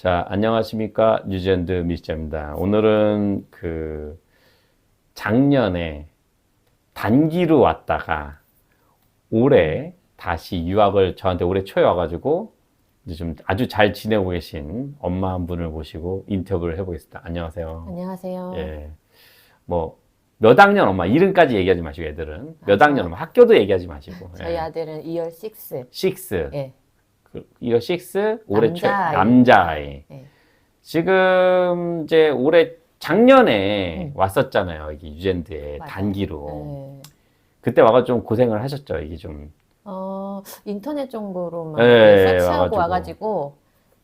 자, 안녕하십니까. 뉴질랜드 미스자입니다. 오늘은 그 작년에 단기로 왔다가 올해 다시 유학을 저한테 올해 초에 와가지고 이제 좀 아주 잘 지내고 계신 엄마 한 분을 모시고 인터뷰를 해보겠습니다. 안녕하세요. 안녕하세요. 예. 뭐, 몇 학년 엄마, 이름까지 얘기하지 마시고 애들은. 몇 아, 학년 엄마, 학교도 얘기하지 마시고. 저희 예. 아들은 2월 6. 6. 예. 그, 이거 6, 올해 초, 남자아이. 남자아이. 예. 지금 이제 올해 작년에 음. 왔었잖아요. 여기 유젠드에 맞아요. 단기로. 예. 그때 와가 좀 고생을 하셨죠. 이게 좀. 어, 인터넷 정보로만 예, 서치하고 와가지고. 와가지고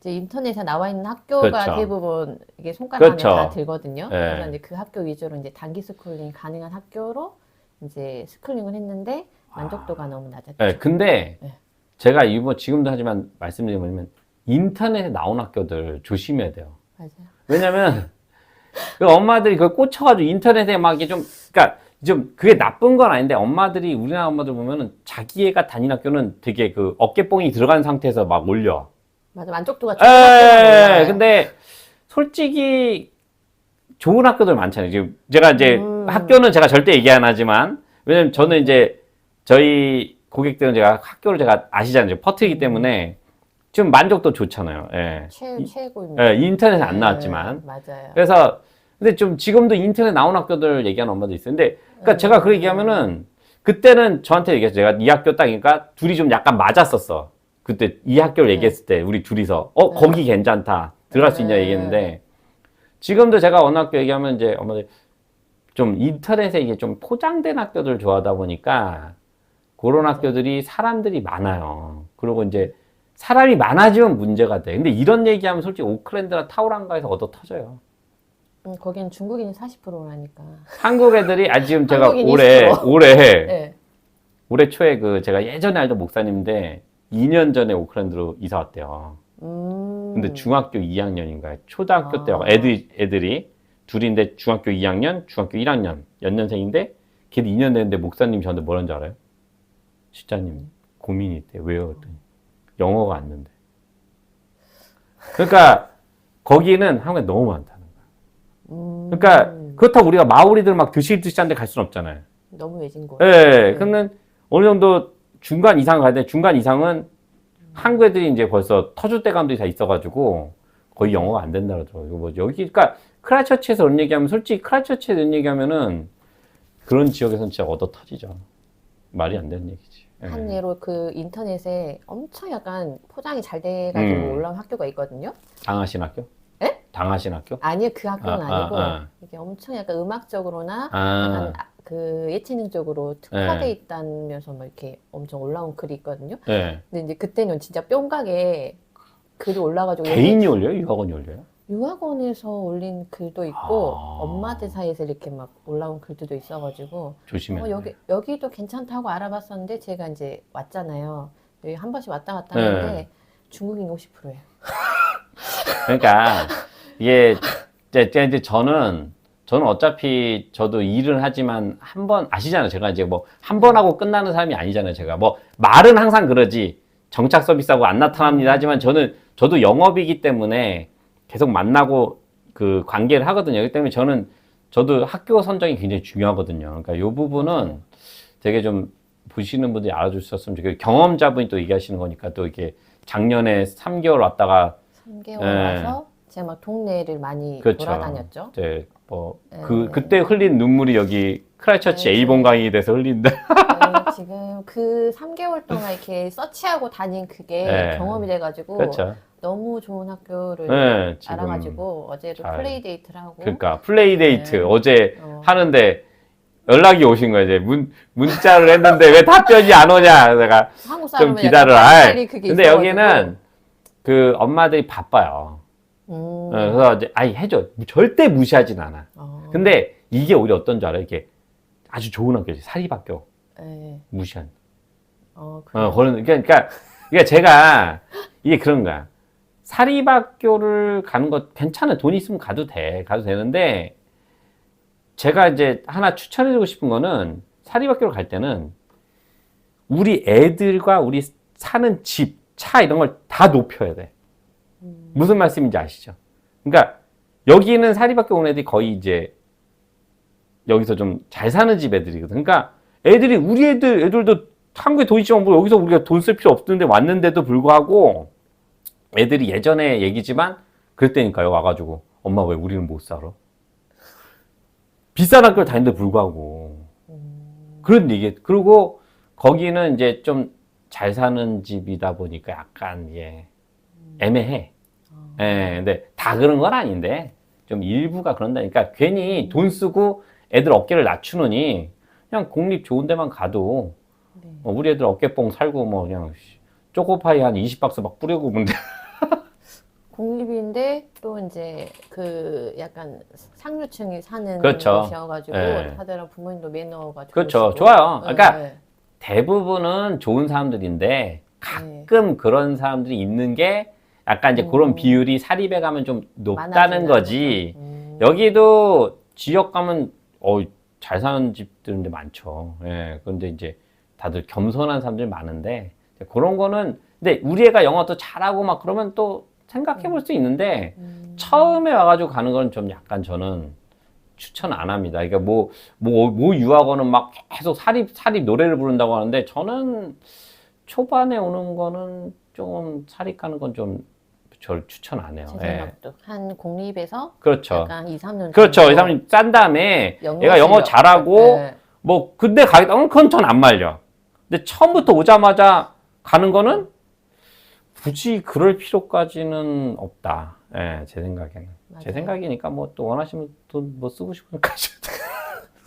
이제 인터넷에 나와 있는 학교가 그렇죠. 대부분 이게 손가락 안에 그렇죠. 다 들거든요. 예. 그래서 이제 그 학교 위주로 이제 단기 스쿨링 가능한 학교로 이제 스쿨링을 했는데 만족도가 너무 낮았죠. 예, 근데 네. 제가 이번 지금도 하지만 말씀드리면 인터넷에 나온 학교들 조심해야 돼요. 맞아요. 왜냐면 그 엄마들이 그걸 꽂혀가지고 인터넷에 막 이게 좀 그러니까 좀 그게 나쁜 건 아닌데 엄마들이 우리나라 엄마들 보면은 자기 애가 다니는 학교는 되게 그 어깨뽕이 들어간 상태에서 막 올려. 맞아. 만족도가 좋은 학교가 에 몰라요. 근데 솔직히 좋은 학교들 많잖아요. 지금 제가 이제 음. 학교는 제가 절대 얘기 안 하지만 왜냐면 저는 이제 저희 고객들은 제가 학교를 제가 아시잖아요. 퍼트이기 때문에 좀 만족도 좋잖아요. 예. 최, 최고입니다. 예, 인터넷에 안 네, 나왔지만 맞아요. 그래서 근데 좀 지금도 인터넷 나온 학교들 얘기하는 엄마도 있어요. 근데 그러니까 음. 제가 그 얘기하면은 그때는 저한테 얘기했어요. 제가 이 학교 딱이니까 둘이 좀 약간 맞았었어. 그때 이 학교를 네. 얘기했을 때 우리 둘이서 어 네. 거기 괜찮다 들어갈 수 있냐 네. 얘기했는데 지금도 제가 어느 학교 얘기하면 이제 엄마들 좀 인터넷에 이게 좀 포장된 학교들 좋아하다 보니까 그런 학교들이 사람들이 많아요. 그리고 이제 사람이 많아지면 문제가 돼. 근데 이런 얘기하면 솔직히 오클랜드나 타우랑가에서 얻어 터져요. 음, 거기는 중국인이 40%라니까. 한국 애들이 아 지금 제가 올해 20%. 올해 네. 올해 초에 그 제가 예전에 알던 목사님인데 2년 전에 오클랜드로 이사 왔대요. 음. 근데 중학교 2학년인가요? 초등학교 아. 때 와가 애들 애들이 둘인데 중학교 2학년, 중학교 1학년 연년생인데 걔도 2년 됐는데 목사님이 저한테 뭐라는 줄 알아요? 시자님 고민이 있대. 왜요? 그랬더니 영어가 안 는대. 그러니까 거기는 한국에 너무 많다는 거야. 음. 그러니까 그렇다고 우리가 마오리들 막 드시드시한 데갈 수는 없잖아요. 너무 외진 곳. 예, 그러면 어느 정도 중간 이상 가야 돼. 중간 이상은 한국 애들이 이제 벌써 터줏 대감들이 다 있어가지고 거의 영어가 안 된다 그러더라고요. 뭐 여기, 그러니까 크라이처치에서 이런 얘기하면 솔직히 크라이처치에서 이런 얘기하면은 그런 지역에서는 진짜 얻어 터지죠. 말이 안 되는 얘기지. 예. 한 예로 그 인터넷에 엄청 약간 포장이 잘 돼가지고 음. 올라온 학교가 있거든요. 당하신 학교? 에? 당하신 학교? 아니요, 그 학교는 아, 아, 니고 아, 아. 이게 엄청 약간 음악적으로나 아, 약간 아- 그 예체능 쪽으로 특화돼 네. 있다면서 막 이렇게 엄청 올라온 글이 있거든요. 예. 근데 이제 그때는 진짜 뿅가게 글이 올라가지고 개인이 올려요? 유학원이 올려요? 유학원에서 올린 글도 있고 아. 엄마들 사이에서 이렇게 막 올라온 글들도 있어가지고 조심해야 어, 돼. 여기 여기도 괜찮다고 알아봤었는데 제가 이제 왔잖아요. 여기 한 번씩 왔다 갔다 네. 하는데 중국인 50%예요. 그러니까 이게 이제, 이제 이제 저는 저는 어차피 저도 일을 하지만 한 번 아시잖아요. 제가 이제 뭐 한 번 하고 끝나는 사람이 아니잖아요. 제가 뭐 말은 항상 그러지 정착 서비스하고 안 나타납니다. 하지만 저는 저도 영업이기 때문에 계속 만나고 그 관계를 하거든요. 그렇기 때문에 저는 저도 학교 선정이 굉장히 중요하거든요. 그러니까 이 부분은 되게 좀 보시는 분들이 알아주셨으면 좋겠어요. 경험자분이 또 얘기하시는 거니까 또 이렇게 작년에 3개월 왔다가 3개월 네. 와서 제가 막 동네를 많이 그렇죠. 돌아다녔죠. 이제 뭐 네. 그 그때 흘린 눈물이 여기 크라이처치 네, A 본강이 돼서 흘린다. 네, 지금 그 3개월 동안 이렇게 서치하고 다닌 그게 네. 경험이 돼가지고 그렇죠. 너무 좋은 학교를 네, 지금 알아가지고 어제도 잘- 플레이 데이트를 하고 그러니까 플레이 데이트 네. 어제 어, 하는데 연락이 오신 거예요. 이제 문 문자를 했는데 왜 답변이 안 오냐. 내가 한국 좀 사람은 기다려. 약간 아이, 빨리 그게 근데 있어가지고. 여기는 그 엄마들이 바빠요. 음, 어, 그래서 이제 아이 해줘. 절대 무시하진 않아. 어, 근데 이게 오히려 어떤 줄 알아? 이게 아주 좋은 학교지. 사립학교 네. 무시한. 어, 그래요? 어, 그런, 그러니까, 그러니까 제가, 이게 그런 거야. 사립학교를 가는 거 괜찮아. 돈 있으면 가도 돼. 가도 되는데, 제가 이제 하나 추천해주고 싶은 거는, 사립학교를 갈 때는, 우리 애들과 우리 사는 집, 차 이런 걸 다 높여야 돼. 무슨 말씀인지 아시죠? 그러니까 여기는 사립학교 온 애들이 거의 이제 여기서 좀 잘 사는 집 애들이거든. 그러니까 애들이 우리 애들 애들도 한국에 돈 있지만 뭐 여기서 우리가 돈 쓸 필요 없는데 왔는데도 불구하고 애들이 예전에 얘기지만 그랬다니까요. 와가지고 엄마 왜 우리는 못 살아? 비싼 학교를 다니는데 불구하고 그런 얘기. 그리고 거기는 이제 좀 잘 사는 집이다 보니까 약간 예 애매해. 예, 근데 다 그런 건 아닌데 좀 일부가 그런다니까 괜히 돈 쓰고 애들 어깨를 낮추느니 그냥 공립 좋은 데만 가도 네. 어, 우리 애들 어깨뽕 살고 뭐 그냥 씨, 초코파이 한 20박스 막 뿌리고 문제. 공립인데 또 이제 그 약간 상류층이 사는 그렇죠. 곳이어가지고 네. 다들 부모님도 매너가 그렇죠. 좋으시고. 좋아요. 네, 그러니까 네. 대부분은 좋은 사람들인데 네. 가끔 그런 사람들이 있는 게 약간 이제 그런 음. 비율이 사립에 가면 좀 높다는 거지. 음. 여기도 지역 가면 어, 잘 사는 집들인데 많죠. 예. 그런데 이제 다들 겸손한 사람들이 많은데 그런 거는 근데 우리 애가 영어도 잘하고 막 그러면 또 생각해 볼 수 있는데 음. 처음에 와가지고 가는 건 좀 약간 저는 추천 안 합니다. 그러니까 뭐, 뭐, 뭐 유학원은 막 계속 사립, 사립 노래를 부른다고 하는데 저는 초반에 오는 거는 좀 사립 가는 건 좀 절 추천 안 해요. 제 예. 생각도 한 공립에서 그렇죠. 약간 2, 3년 그렇죠. 이 사람이 짠 다음에 영어 얘가 영어. 잘하고 네. 뭐 근데 가겠다. 어, 그건 전 안 말려. 근데 처음부터 오자마자 가는 거는 굳이 그럴 필요까지는 없다. 예, 제 생각에는. 제 맞아요. 생각이니까 뭐 또 원하시면 돈 뭐 쓰고 싶으면 가셔도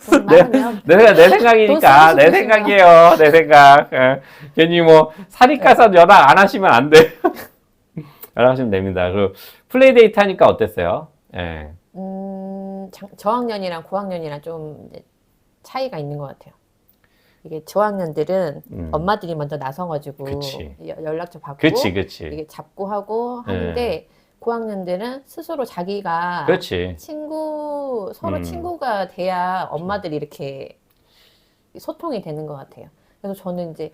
돈 네. 많으면 내, 내 생각이니까 돈내 생각이에요. 내 생각. 예. 괜히 뭐 사립 가서 연락 안 하시면 안 돼. 연락하시면 됩니다. 그리고 플레이 데이트 하니까 어땠어요? 예. 음, 장- 저학년이랑 고학년이랑 좀 이제 차이가 있는 것 같아요. 이게 저학년들은 음. 엄마들이 먼저 나서가지고 그치. 여- 연락처 받고 그치, 그치. 이게 잡고 하고 네. 하는데 고학년들은 스스로 자기가 그렇지. 친구 서로 음. 친구가 돼야 엄마들이 이렇게 소통이 되는 것 같아요. 그래서 저는 이제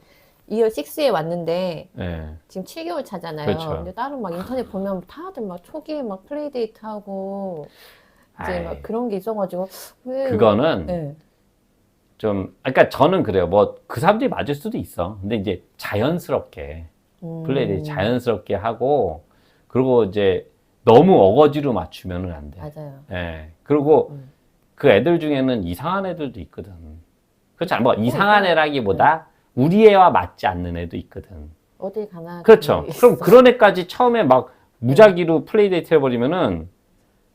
2월 6에 왔는데 예. 지금 7개월 차잖아요. 그렇죠. 근데 다른 막 인터넷 보면 다들 막 초기에 막 플레이데이트 하고 이제 아이, 막 그런 게 있어가지고 왜 그거는 네. 좀, 그러니까 저는 그래요. 뭐 그 사람들이 맞을 수도 있어. 근데 이제 자연스럽게 음. 플레이를 자연스럽게 하고 그리고 이제 너무 어거지로 맞추면은 안 돼. 맞아요. 예. 그리고 음. 그 애들 중에는 이상한 애들도 있거든. 그렇지 않아? 뭐 이상한. 애라기보다 우리 애와 맞지 않는 애도 있거든. 어딜 가나 그렇죠. 그럼. 그런 애까지 처음에 막 무작위로 플레이 데이트 해버리면은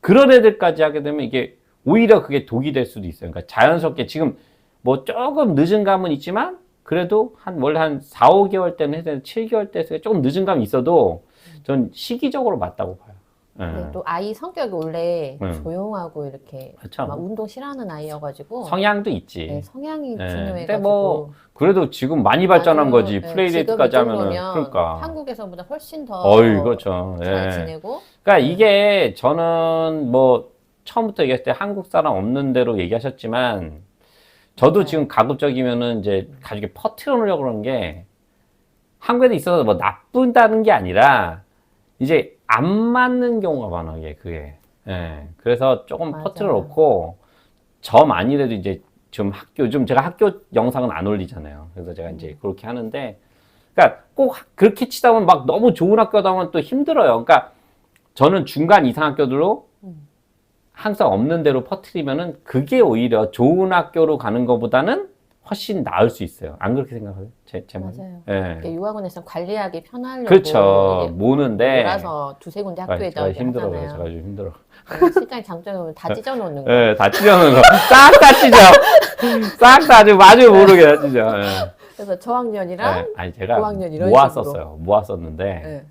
그런 애들까지 하게 되면 이게 오히려 그게 독이 될 수도 있어요. 그러니까 자연스럽게 지금 뭐 조금 늦은 감은 있지만 그래도 한 원래 한 4, 5개월 때는 되는데 7개월 때에서 조금 늦은 감이 있어도 전 시기적으로 맞다고 봐요. 예. 근데 또 아이 성격이 원래 음. 조용하고 이렇게 그렇죠. 막 운동 싫어하는 아이여가지고 성향도 있지. 네, 성향이 네. 중요해가지고 뭐 그래도 지금 많이 발전한. 거지. 네, 플레이 지금 데이트까지 이 하면은 정도면 그러니까. 한국에서보다 훨씬 더 어이 그렇죠. 잘 예. 지내고 그러니까 이게 저는 뭐 처음부터 얘기했을 때 한국 사람 없는 대로 얘기하셨지만 저도 네. 지금 가급적이면은 이제 가족이 퍼트려 놓으려고 그러는 게 한국에 있어서 뭐 나쁘다는 게 아니라 이제 안 맞는 경우가 많아 이게 그게. 예. 그래서 조금. 퍼트려 놓고 저만이라도 이제 좀 학교 좀 제가 학교 영상은 안 올리잖아요. 그래서 제가 이제 음. 그렇게 하는데 그러니까 꼭 그렇게 치다 보면 막 너무 좋은 학교다 보면 또 힘들어요. 그러니까 저는 중간 이상 학교들로 음. 항상 없는 대로 퍼트리면은 그게 오히려 좋은 학교로 가는 것보다는 훨씬 나을 수 있어요. 안 그렇게 생각해요? 제, 제? 맞아요. 예. 유학원에서 관리하기 편하려고 그렇죠. 모는데. 몰아서 두세 군데 학교에 제가 넣게 힘들어요. 제가 좀 힘들어. 네, 실장 장점이 보면 다 찢어놓는 거. 예, 다 찢어놓은 거. 싹 다 찢어. 싹 다 아주 마주 모르게 다 찢어. 예. 그래서 저학년이랑 예. 아니, 제가 고학년 이런 모았었어요. 모았었는데 네.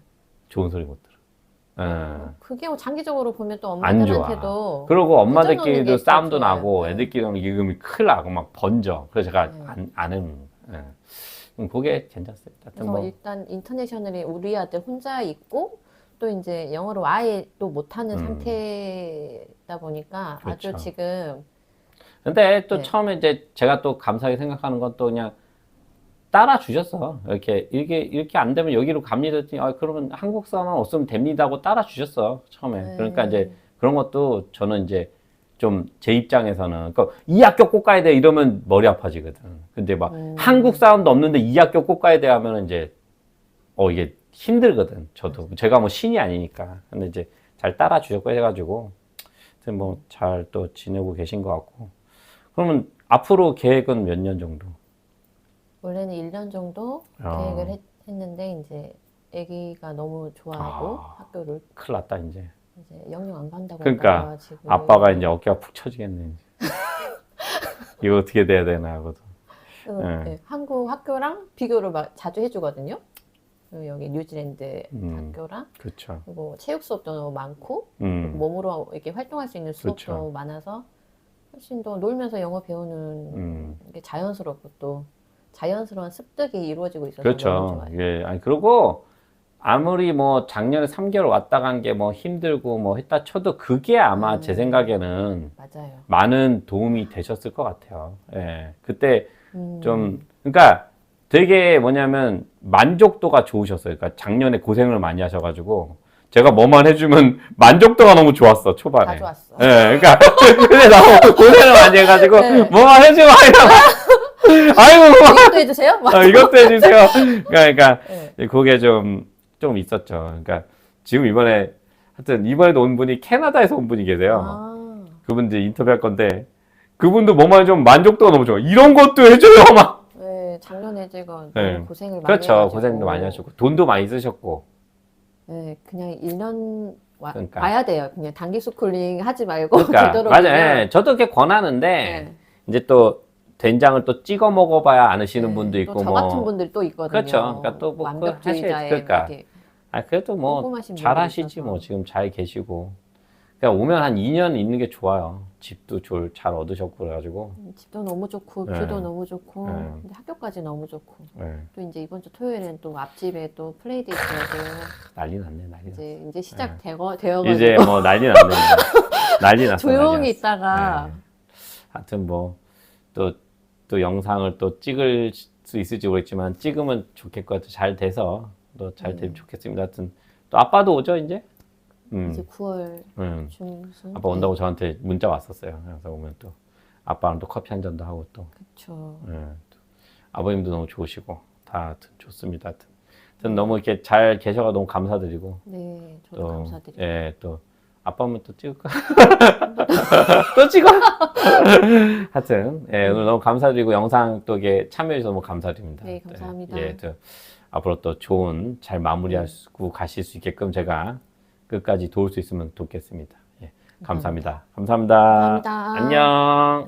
좋은 소리 못 들어. 예. 그게 뭐 장기적으로 보면 또 안 좋아. 엄마들한테도 그리고 찢어놓는 엄마들끼리도 게 싸움도. 나고 네. 애들끼리는 이금이 큰일 나고 막 번져. 그래서 제가 네. 안, 안 거. 예. 음, 그게. 하여튼 그래서 뭐. 일단 인터내셔널이 우리 아들 혼자 있고 또 이제 영어를 아예 또 못하는 음. 상태다 보니까 그렇죠. 아주 지금 근데 또 네. 처음에 이제 제가 또 감사하게 생각하는 건 또 그냥 따라 주셨어. 이렇게 이게 이렇게 안 되면 여기로 갑니다. 했더니 아, 그러면 한국 사람 없으면 됩니다 하고 따라 주셨어 처음에. 네. 그러니까 이제 그런 것도 저는 이제 좀 제 입장에서는 그러니까 이 학교 꼭 가야 돼 이러면 머리 아파지거든. 근데 막 음. 한국 사람도 없는데 이 학교 꼭 가야 돼 하면은 이제 어 이게 힘들거든. 저도 제가 뭐 신이 아니니까. 근데 이제 잘 따라 주셨고 해가지고 뭐 잘 또 지내고 계신 것 같고. 그러면 앞으로 계획은 몇 년 정도? 원래는 1년 정도 아. 계획을 했, 했는데 이제 아기가 너무 좋아하고 아. 학교를 큰일 났다 이제. 이제 영영 안 간다고 그러니까 하다가 지금 아빠가 이제 어깨가 푹 처지겠네. 이제. 이거 어떻게 돼야 되나 하고도. 그래서 네. 네, 한국 학교랑 비교를 막 자주 해주거든요. 그리고 여기 뉴질랜드 음. 학교랑 그렇죠. 그리고 체육 수업도 너무 많고 음. 몸으로 이렇게 활동할 수 있는 수업도 그렇죠. 많아서 훨씬 더 놀면서 영어 배우는 음. 게 자연스럽고 또 자연스러운 습득이 이루어지고 있어서 너무 그렇죠. 좋아요. 예. 아니 그리고 아무리 뭐 작년에 3개월 왔다 간 게 뭐 힘들고 뭐 했다 쳐도 그게 아마 음. 제 생각에는 맞아요. 많은 도움이 되셨을 것 같아요. 예. 그때 음, 좀 그러니까 되게 뭐냐면 만족도가 좋으셨어요. 그러니까 작년에 고생을 많이 하셔가지고 제가 뭐만 해주면 만족도가 너무 좋았어 초반에. 다 좋았어. 예, 그러니까 근데 너무 고생을 많이 해가지고 네. 뭐만 해주면 아이고 이것도 해주세요. 막. 어, 이것도 해주세요. 그러니까 네. 그게 좀 좀 있었죠. 그러니까 지금 이번에 하여튼 이번에도 온 분이 캐나다에서 온 분이 계세요. 아, 그분 이제 인터뷰할 건데 그분도 뭐만 좀 만족도가 너무 좋아. 이런 것도 해줘요 막. 네, 작년에 제가 네. 고생을 많이 그렇죠. 해가지고 고생도 많이 하셨고 돈도 많이 쓰셨고. 네, 그냥 1년 와, 그러니까. 와야 돼요. 그냥 단기 스쿨링 하지 말고 그러니까 되도록 맞아. 그냥, 예, 저도 그렇게 권하는데 네. 이제 또 된장을 또 찍어 먹어봐야 않으시는 네, 분도 있고 또저 뭐. 같은 분들 또 있거든요. 그렇죠. 그러니까 또뭐 완벽주의자에 그러니까. 아 그래도 뭐 잘하시지. 뭐 지금 잘 계시고. 그러니까 오면 한 2년 있는 게 좋아요. 집도 좀잘 얻으셨고 그래가지고. 집도 너무 좋고 네. 뷰도 너무 좋고 네. 근데 학교까지 너무 좋고 예, 또 이제 이번 주 토요일엔 또 앞집에 또 플레이데이트라고 난리 났네 난리 났네. 이제 이제 시작 되어 되어가지고 이제 뭐 난리 났네. 난리 났어. 조용히 난리 났어. 있다가 네. 하여튼 뭐 또 또 영상을 또 찍을 수 있을지 모르겠지만 찍으면 좋겠고 잘 돼서 또 잘 되면 좋겠습니다. 하여튼 또 아빠도 오죠 이제. 음, 이제 9월 음. 중순 아빠 온다고 저한테 문자 왔었어요. 그래서 오면 또 아빠랑 또 커피 한 잔도 하고 또, 그렇죠. 예, 또 아버님도 너무 좋으시고 다 하여튼 좋습니다. 하여튼, 하여튼 너무 이렇게 잘 계셔가 너무 감사드리고 네, 저도 또 감사드립니다. 예, 또 아빠 오면 또 찍을까? 또 찍어? 하여튼 예, 오늘 너무 감사드리고 영상 또 이게 참여해 주셔서 너무 감사드립니다. 네, 감사합니다. 예, 또 앞으로 또 좋은 잘 마무리하시고 가실 수 있게끔 제가 끝까지 도울 수 있으면 돕겠습니다. 예, 감사합니다. 감사합니다. 감사합니다. 안녕.